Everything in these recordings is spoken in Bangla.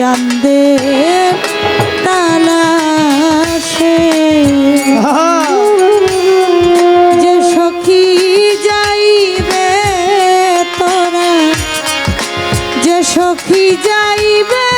চাঁদের তালাশে যে সখী যাইবে তোরা যে সখী যাইবে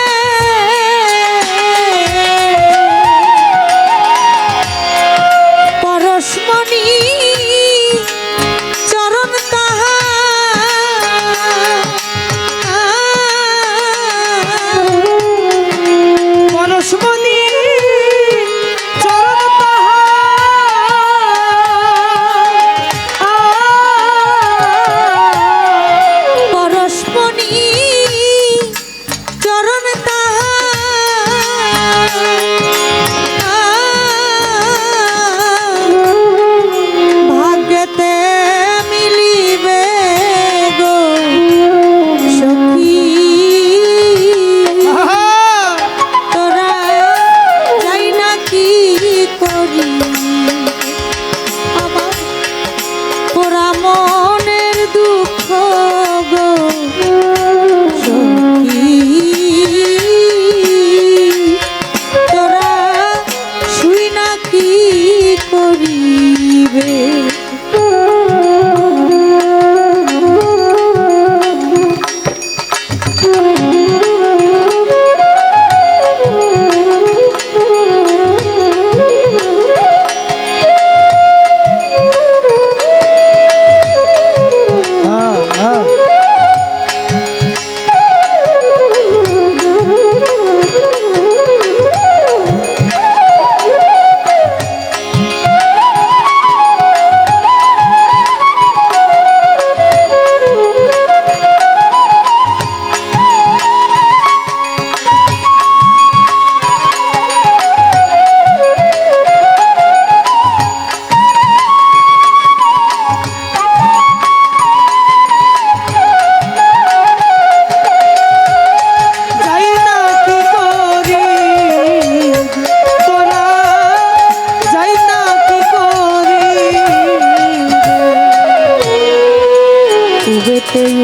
ডুবে তেউ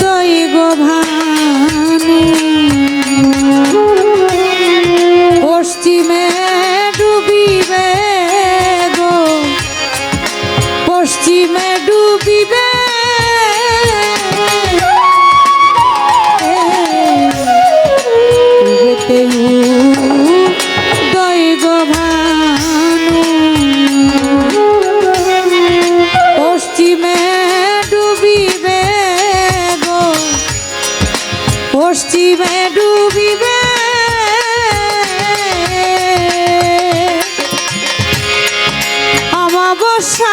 দই গোভানে পশ্চিমে ডুবিবে গো। পশ্চিমে ডুবিবে আশা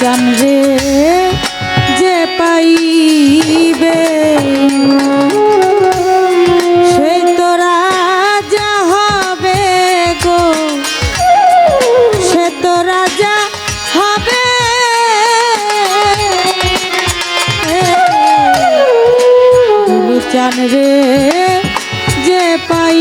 চান যে পাইবে। সে তোরা যা হবে গো, সে তোরা যা হবে। চান রে, যে পাই